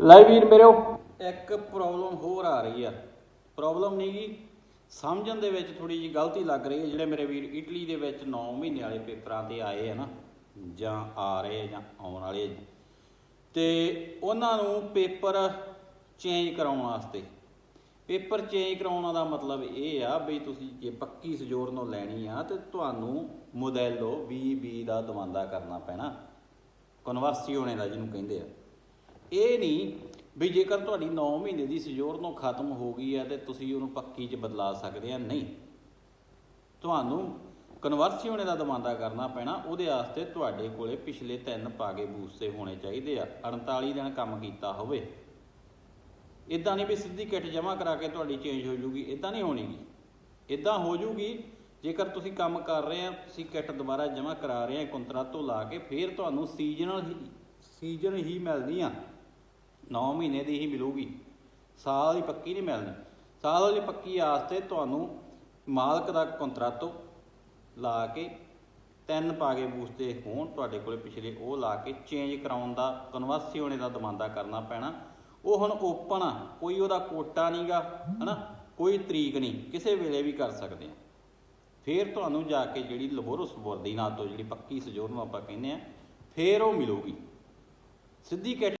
ਲੈ ਵੀਰ ਮੇਰਿਓ। ਇੱਕ ਪ੍ਰੋਬਲਮ ਹੋਰ ਆ ਰਹੀ ਆ। ਪ੍ਰੋਬਲਮ ਨਹੀਂ ਗੀ। ਸਮਝਣ ਦੇ ਵਿੱਚ ਥੋੜੀ ਜਿਹੀ ਗਲਤੀ ਲੱਗ ਰਹੀ ਹੈ ਜਿਹੜੇ ਮੇਰੇ ਵੀਰ ਇਟਲੀ ਦੇ ਵਿੱਚ 9 ਮਹੀਨੇ ਵਾਲੇ ਪੇਪਰਾਂ ਤੇ ਆਏ ਆ ਨਾ, ਜਾਂ ਆ ਰਹੇ ਆ, ਜਾਂ ਆਉਣ ਵਾਲੇ ਆ। ਤੇ ਉਹਨਾਂ ਨੂੰ ਪੇਪਰ ਚੇਂਜ ਕਰਾਉਣ ਵਾਸਤੇ। ਪੇਪਰ ਚੇਂਜ ਕਰਾਉਣ ਦਾ ਮਤਲਬ ਇਹ ਆ ਵੀ ਤੁਸੀਂ ਜੇ ਪੱਕੀ ਸਜੋਰਨੋ ਲੈਣੀ ਆ, ਤੇ ਤੁਹਾਨੂੰ ਮੋਡੈਲੋ VB ਦਾ ਦਵਾਂਦਾ ਕਰਨਾ ਪੈਣਾ। ਕਨਵਰਸੀ ਹੋਣੇ ਦਾ ਜਿਹਨੂੰ ਕਹਿੰਦੇ ਆ। ਇਹ ਨਹੀਂ ਵੀ ਜੇਕਰ ਤੁਹਾਡੀ 9 ਮਹੀਨੇ ਦੀ ਸਜੋਰ ਤੋਂ ਖਤਮ ਹੋ ਗਈ ਹੈ ਤੇ ਤੁਸੀਂ ਉਹਨੂੰ ਪੱਕੀ 'ਚ ਬਦਲਾ ਸਕਦੇ ਆ, ਨਹੀਂ। ਤੁਹਾਨੂੰ ਕਨਵਰਸੀਓਨੇ ਦਾ ਦਮਾਂਦਾ ਕਰਨਾ ਪੈਣਾ, ਉਹਦੇ ਵਾਸਤੇ ਤੁਹਾਡੇ ਕੋਲੇ ਪਿਛਲੇ ਤਿੰਨ ਪਾਗੇ ਬੂਸੇ ਹੋਣੇ ਚਾਹੀਦੇ ਆ 48 ਦਿਨ ਕੰਮ ਕੀਤਾ ਹੋਵੇ। ਇਦਾਂ ਨਹੀਂ ਵੀ ਸਿੱਧੀ ਕਿੱਟ ਜਮ੍ਹਾਂ ਕਰਾ ਕੇ ਤੁਹਾਡੀ ਚੇਂਜ ਹੋ ਜੂਗੀ ਇਦਾਂ ਨਹੀਂ ਹੋਣੀਗੀ ਇਦਾਂ ਹੋ ਜੂਗੀ, ਜੇਕਰ ਤੁਸੀਂ ਕੰਮ ਕਰ ਰਹੇ ਆ, ਤੁਸੀਂ ਕਿੱਟ ਦੁਬਾਰਾ ਜਮ੍ਹਾਂ ਕਰਾ ਰਹੇ ਆ ਕੰਤਰਾਤੋ ਲਾ ਕੇ, ਫਿਰ ਤੁਹਾਨੂੰ ਸੀਜ਼ਨਲ ਹੀ ਸੀਜ਼ਨ ਹੀ ਮਿਲਦੀ ਆ 9 ਮਹੀਨੇ ਦੀ ਹੀ ਮਿਲੂਗੀ। ਸਾਲ ਦੀ ਪੱਕੀ ਨਹੀਂ ਮਿਲਣੀ ਸਾਲ ਵਾਲੀ ਪੱਕੀ ਆਸਤੇ ਤੁਹਾਨੂੰ ਮਾਲਕ ਦਾ ਕੰਤਰਾਤੋ ਲਾ ਕੇ ਤਿੰਨ ਪਾਗੇ ਬੂਸਤੇ ਹੋਣ ਤੁਹਾਡੇ ਕੋਲੇ ਪਿਛਲੇ, ਉਹ ਲਾ ਕੇ ਚੇਂਜ ਕਰਾਉਣ ਦਾ ਕਨਵਰਸੀਓਨੇ ਦਾ ਦਮਾਂਦਾ ਕਰਨਾ ਪੈਣਾ। ਉਹ ਹੁਣ ਓਪਨ ਆ, ਕੋਈ ਉਹਦਾ ਕੋਟਾ ਨਹੀਂਗਾ, ਹਨਾ? ਕੋਈ ਤਰੀਕ ਨਹੀਂ, ਕਿਸੇ ਵੇਲੇ ਵੀ ਕਰ ਸਕਦੇ ਆ। ਫੇਰ ਤੁਹਾਨੂੰ ਜਾ ਕੇ ਜਿਹੜੀ ਲਬੋਰੋ ਸਬੋਰਦੀ ਨਾਲ ਤੋਂ ਜਿਹੜੀ ਪੱਕੀ ਸਜੋਰ ਨੂੰ ਆਪਾਂ ਕਹਿੰਦੇ ਆ, ਫੇਰ ਉਹ ਮਿਲੂਗੀ। ਸਿੱਧੀ ਕਿੱਟ